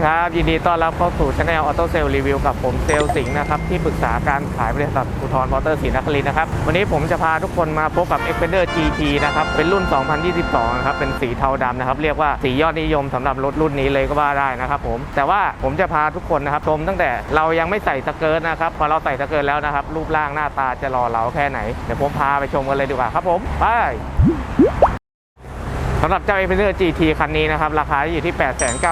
ดีครับ ยินดีต้อนรับเข้าสู่ช anel Auto Sale Review กับผมเซลลสิงห์นะครับ ที่ปรึกษาการขายบริษัทอุทรมอเตอร์ศรีนครินนะครับ วันนี้ผมจะพาทุกคนมาพบกับ Xpander GT นะครับ เป็นรุ่น 2022 นะครับ เป็นสีเทาดำนะครับ เรียกว่าสียอดนิยมสำหรับรถรุ่นนี้เลยก็ว่าได้นะครับผมแต่ว่าผมจะพาทุกคนนะครับชมตั้งแต่เรายังไม่ใส่สเกิร์ตนะครับพอเราใส่สเกิร์ตแล้วนะครับรูปร่างหน้าตาจะหล่อเหลาแค่ไหนเดี๋ยวผมพาไปชมกันเลยดีกว่าครับผมไป สำหรับเจ้า a อ p e n d e r GT คันนี้นะครับราคาอยู่ที่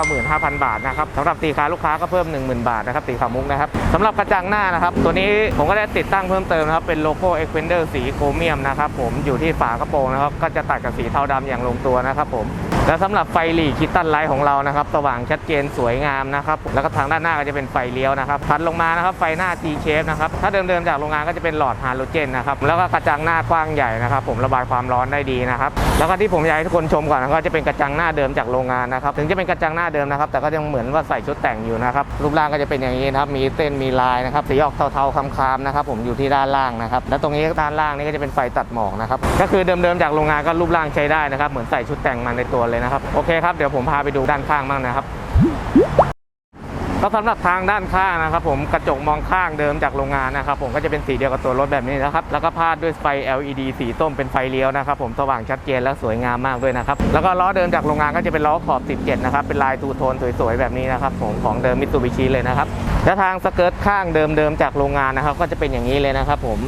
895,000 บาทนะครับสำหรับตีค้าลูกค้าก็เพิ่ม 10,000 บาทนะครับตีขามุกนะครับสำหรับกระจังหน้านะครับตัวนี้ผมก็ได้ติดตั้งเพิ่มเติมนะครับเป็นโลโก้ x p e n d e r สีโครเมียมนะครับผมอยู่ที่ฝากระโปรงนะครับก็จะตัดกับสีเทาดำอย่างลงตัวนะครับผม และสำหรับไฟหลีคิตตันไลท์ของเรานะครับสว่างชัดเจนสวยงามนะครับแล้วก็ทางด้านหน้าก็จะเป็นไฟเลี้ยวนะครับถัดลงมานะครับไฟหน้า T shape นะครับถ้าเดิมๆจากโรงงานก็จะเป็นหลอดฮาโลเจนนะครับแล้วก็กระจังหน้ากว้างใหญ่นะครับผมระบายความร้อนได้ดีนะครับแล้วก็ที่ผมอยากให้ทุกคนชมก่อนก็จะเป็นกระจังหน้าเดิมจากโรงงานนะครับถึงจะเป็นกระจังหน้าเดิมนะครับแต่ก็ยังเหมือนว่าใส่ชุดแต่งอยู่นะครับรูปร่างก็จะเป็นอย่างนี้นะครับมีเส้นมีลายนะครับสีออกเทาๆคล้ำๆนะครับผมอยู่ที่ด้านล่างนะครับแล้วตรงนี้ด้านล่างนี่ก็จะเป็นไฟตัดหมอกนะครับก็คือเดิมๆจากโรงงานก็รูปร่างใช้ได้นะครับเหมือนใส่ชุดแต่งมาในตัวเลยนะครับ โอเคครับ เดี๋ยวผมพาไปดูด้านข้างบ้างนะครับก็สำหรับทางด้านข้างนะครับ ผมกระจกมองข้างเดิมจากโรงงานนะครับ ผมก็จะเป็นสีเดียวกับตัวรถแบบนี้นะครับ แล้วก็พาดด้วยไฟ LED สีส้มเป็นไฟเลี้ยวนะครับ ผมสว่างชัดเจนและสวยงามมากด้วยนะครับ แล้วก็ล้อเดิมจากโรงงานก็จะเป็นล้อขอบ 17 นะครับ เป็นลายทูโทนสวยๆแบบนี้นะครับ ผมของเดิมมิตซูบิชิเลยนะครับ และทางสเกิร์ตข้างเดิมๆจากโรงงานนะครับ ก็จะเป็นอย่างนี้เลยนะครับ ผม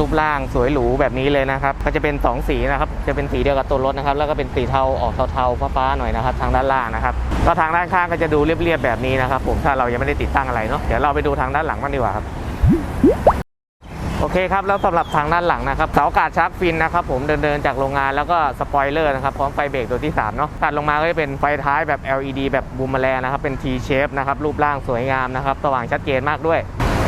รูปร่างสวยหรูแบบนี้เลยนะครับ ก็จะเป็น 2 สีนะครับ จะเป็นสีเดียวกับตัวรถนะครับ แล้วก็เป็นสีเทาออกเทาๆฟ้าๆหน่อยนะครับ ทางด้านล่างนะครับ ก็ทางด้านข้างก็จะดูเรียบๆแบบนี้นะครับ ผม ถ้าเรายังไม่ได้ติดตั้งอะไรเนาะ เดี๋ยวเราไปดูทางด้านหลังบ้างดีกว่าครับโอเคครับ แล้วสำหรับทางด้านหลังนะครับเสาอากาศชาร์กฟินนะครับผมเดินๆจากโรงงานแล้วก็สปอยเลอร์นะครับพร้อมไฟเบรกตัวที่3เนาะตัดลงมาก็จะเป็นไฟท้ายแบบ LED แบบบูมแมลงนะครับเป็น T shape นะครับรูปร่างสวยงามนะครับสว่างชัดเจนมากด้วย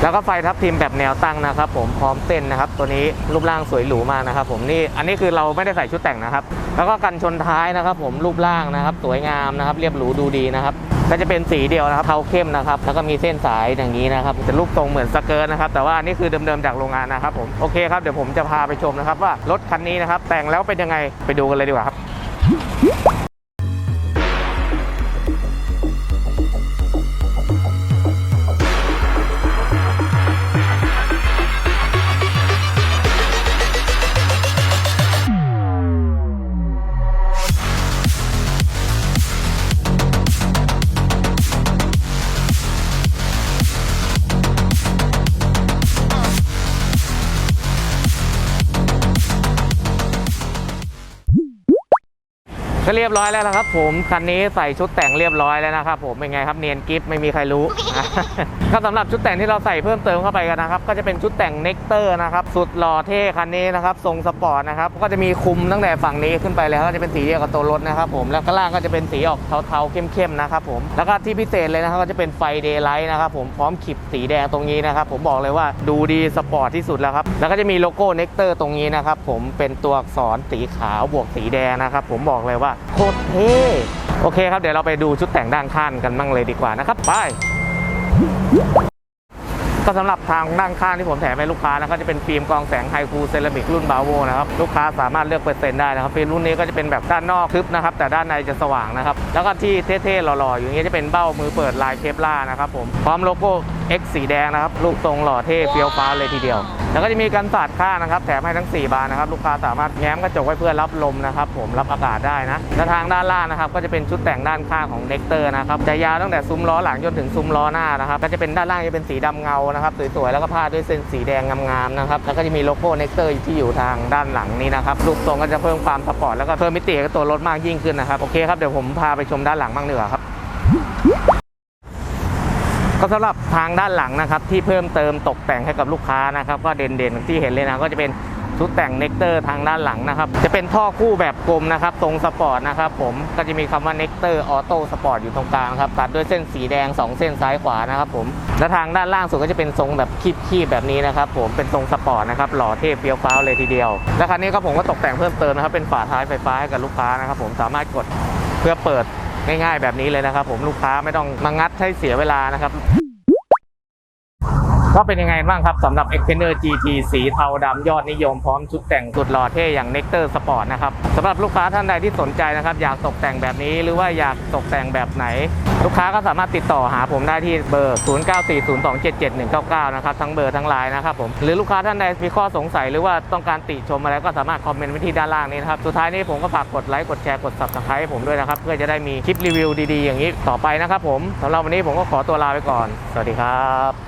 แล้วก็ไฟทับทิมแบบแนวตั้งนะครับผมพร้อมเส้นนะครับ ตัวนี้รูปร่างสวยหรูมากนะครับผมนี่อันนี้คือเราไม่ได้ใส่ชุดแต่งนะครับ แล้วก็กันชนท้ายนะครับ ผมรูปร่างนะครับ สวยงามนะครับ เรียบหรูดูดีนะครับก็จะเป็นสีเดียวนะครับเทาเข้มนะครับแล้วก็มีเส้นสายอย่างนี้นะครับจะรูปทรงเหมือนสเกิร์ตนะครับแต่ว่านนี่คือเดิมๆจากโรงงานนะครับผมโอเคครับเดี๋ยวผมจะพาไปชมนะครับว่ารถคันนี้นะครับแต่งแล้วเป็นยังไงไปดูกันเลยดีกว่าครับ ก็เรียบร้อยแล้วนะครับผมคันนี้ใส่ชุดแต่งเรียบร้อยแล้วนะครับผมเป็นไงครับเนียนกิฟไม่มีใครรู้ก็สำหรับชุดแต่งที่เราใส่เพิ่มเติมเข้าไปกันนะครับ ก็จะเป็นชุดแต่งเน็กเตอร์นะครับสุดหล่อเท่คันนี้นะครับทรงสปอร์ตนะครับก็จะมีคุมตั้งแต่ฝั่งนี้ขึ้นไปแล้วก็จะเป็นสีเดียวกับตัวรถนะครับผมแล้วก็ล่างก็จะเป็นสีออกเทาๆเข้มๆนะครับผมแล้วก็ที่พิเศษเลยนะครับก็จะเป็นไฟเดย์ไลท์นะครับผมพร้อมขีดสีแดงตรงนี้นะครับผมบอกเลยว่าดูดีสปอร์ตที่สุดแล้วครับแล้วก็จะมีโลโก้เน็กเตอร์ตรงนี้นะครับผมเป็นตัวอักษรสีขาวบวกสีแดงนะครับผมบอกเลยว่าโคตรเท่โอเคครับเดี๋ยวเราไปดูชุดแต่งด้านข้างกันบ้างเลยดีกว่านะครับไปก็สำหรับทางด้านข้างที่ผมแถมให้ลูกค้านะครับจะเป็นฟิล์มกรองแสงไฮคูเซรามิกรุ่นบาโวนะครับลูกค้าสามารถเลือกเปอร์เซ็นต์ได้นะครับฟิล์มรุ่นนี้ก็จะเป็นแบบด้านนอกทึบนะครับแต่ด้านในจะสว่างนะครับแล้วก็ที่เท่ๆหล่อๆอย่างนี้จะเป็นเบ้ามือเปิดลายเคปล่านะครับผมพร้อมโลโก้ X สีแดงนะครับรูปทรงหล่อเท่เฟี้ยวฟ้าเลยทีเดียว แล้วก็จะมีกันสาดข้างนะครับ แถมให้ทั้ง 4 บานนะครับ ลูกค้าสามารถแง้มกระจกไว้เพื่อรับลมนะครับ ผมรับอากาศได้นะและทางด้านล่างนะครับก็จะเป็นชุดแต่งด้านข้างของเน็กเตอร์นะครับจะยาวตั้งแต่ซุ้มล้อหลังจนถึงซุ้มล้อหน้านะครับก็จะเป็นด้านล่างจะเป็นสีดำเงานะครับสวยๆแล้วก็พาดด้วยเส้นสีแดงงามๆนะครับแล้วก็จะมีโลโก้เน็กเตอร์ที่อยู่ทางด้านหลังนี้นะครับรูปทรงก็จะเพิ่มความสปอร์ตแล้วก็เพิ่มมิติกับตัวรถมากยิ่งขึ้นนะครับโอเคครับเดี๋ยวผมพาไปชมด้านหลังบ้างดีกว่าครับ ก็สำหรับทางด้านหลังนะครับที่เพิ่มเติมตกแต่งให้กับลูกค้านะครับก็เด่นๆที่เห็นเลยนะก็จะเป็นชุดแต่งเน็กเตอร์ทางด้านหลังนะครับจะเป็นท่อคู่แบบกลมนะครับทรงสปอร์ตนะครับผมก็จะมีคำว่าเน็กเตอร์ออโต้สปอร์ตอยู่ตรงกลางครับตัดด้วยเส้นสีแดง 2 เส้นซ้ายขวานะครับผมและทางด้านล่างสุดก็จะเป็นทรงแบบคีบๆแบบนี้นะครับผมเป็นทรงสปอร์ตนะครับหล่อเท่เฟี้ยวฟ้าวเลยทีเดียว และคันนี้ก็ผมก็ตกแต่งเพิ่มเติมนะครับเป็นฝาท้ายไฟฟ้าให้กับลูกค้านะครับผมสามารถกดเพื่อเปิด ง่ายๆแบบนี้เลยนะครับ ผมลูกค้าไม่ต้องมางัดให้เสียเวลานะครับ ก็เป็นยังไงบ้างครับสำหรับ Xpander GT สีเทาดำยอดนิยมพร้อมชุดแต่งสุดหล่อเท่อย่าง Nectar Sport นะครับสำหรับลูกค้าท่านใดที่สนใจนะครับ อยากตกแต่งแบบนี้หรือว่าอยากตกแต่งแบบไหน ลูกค้าก็สามารถติดต่อหาผมได้ที่เบอร์ 0940277199 นะครับ ทั้งเบอร์ทั้งไลน์นะครับผมหรือลูกค้าท่านใดมีข้อสงสัยหรือว่าต้องการติชมอะไรก็สามารถคอมเมนต์ไว้ที่ด้านล่างนี้นะครับสุดท้ายนี้ผมก็ฝากกดไลค์กดแชร์กด subscribe ให้ผมด้วยนะครับเพื่อจะได้มีคลิปรีวิวดีๆอย่างนี้ต่อไปนะครับผมสำหรับวันนี้ผมก็ขอตัวลาไปก่อน สวัสดีครับ